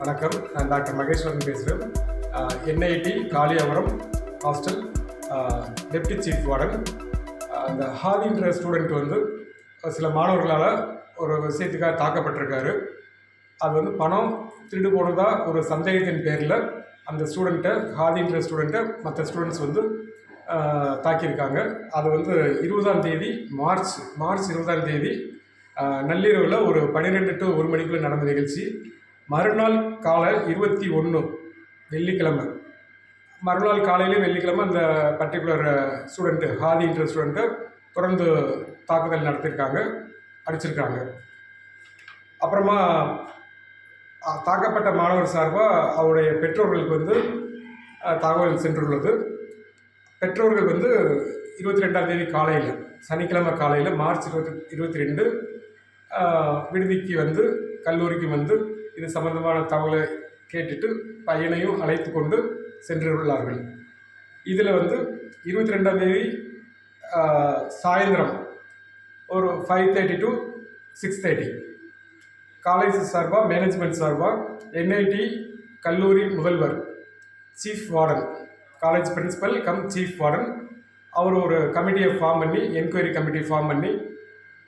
வணக்கம். நான் டாக்டர் மகேஸ்வரன் பேசுகிறேன் NIT Kaliyapuram hostel deputy chief warden. அந்த ஹாதின்ற ஸ்டூடெண்ட் வந்து சில மாணவர்களால் ஒரு விஷயத்துக்காக தாக்கப்பட்டிருக்காரு. அது வந்து பணம் திருடு போனதா ஒரு சந்தேகத்தின் பேரில் அந்த ஸ்டூடெண்ட்டை ஹாதின்ற ஸ்டூடெண்ட்டை மற்ற ஸ்டூடெண்ட்ஸ் வந்து தாக்கியிருக்காங்க. அது வந்து இருபதாம் தேதி மார்ச் மார்ச் இருபதாம் தேதி நள்ளிரவில் ஒரு பன்னிரெண்டு டு ஒரு மணிக்குள்ளே நடந்த நிகழ்ச்சி. மறுநாள் காலை இருபத்தி ஒன்று வெள்ளிக்கிழமை. மறுநாள் காலையிலே வெள்ளிக்கிழமை அந்த பர்டிகுலர் ஸ்டூடெண்ட்டு uh, ஹாதின்ற ஸ்டூடெண்ட்டை தொடர்ந்து தாக்குதல் நடத்தியிருக்காங்க அடிச்சிருக்காங்க. அப்புறமா தாக்கப்பட்ட மாணவர் சார்பாக அவருடைய பெற்றோர்களுக்கு வந்து தகவல் சென்றுள்ளது. பெற்றோர்கள் வந்து இருபத்தி ரெண்டாம் தேதி காலையில் சனிக்கிழமை காலையில் மார்ச் இருபத்தி இருபத்தி ரெண்டு விடுதிக்கு வந்து கல்லூரிக்கு வந்து இது சம்பந்தமான தகவலை கேட்டுட்டு பையனையும் அழைத்து கொண்டு சென்றுள்ளார்கள் இதில் வந்து இருபத்தி ரெண்டாம் தேதி சாயந்தரம் ஒரு five thirty to six thirty college சார்பாக மேனேஜ்மெண்ட் சார்பாக என்ஐடி கல்லூரி முதல்வர் chief warden college principal cum chief warden அவர் ஒரு கமிட்டியை ஃபார்ம் பண்ணி என்கொயரி கமிட்டி ஃபார்ம் பண்ணி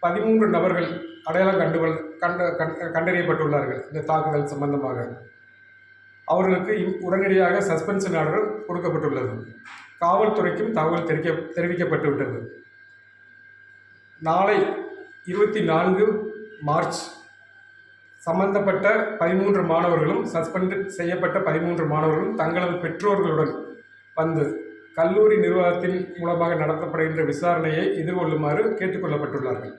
பதிமூன்று நபர்கள் அடையாளம் கண்டு கண்டு கண்ட கண்டறியப்பட்டுள்ளார்கள் இந்த தாக்குதல் சம்பந்தமாக. அவர்களுக்கு உடனடியாக சஸ்பென்ஷன் ஆர்டர் கொடுக்கப்பட்டுள்ளது. காவல்துறைக்கும் தகவல் தெரிவிக்க தெரிவிக்கப்பட்டு விட்டது நாளை இருபத்தி நான்கு மார்ச் சம்பந்தப்பட்ட பதிமூன்று மாணவர்களும் சஸ்பெண்ட் செய்யப்பட்ட பதிமூன்று மாணவர்களும் தங்களது பெற்றோர்களுடன் வந்து கல்லூரி நிர்வாகத்தின் மூலமாக நடத்தப்படுகின்ற விசாரணையை எதிர்கொள்ளுமாறு கேட்டுக்கொள்ளப்பட்டுள்ளார்கள்.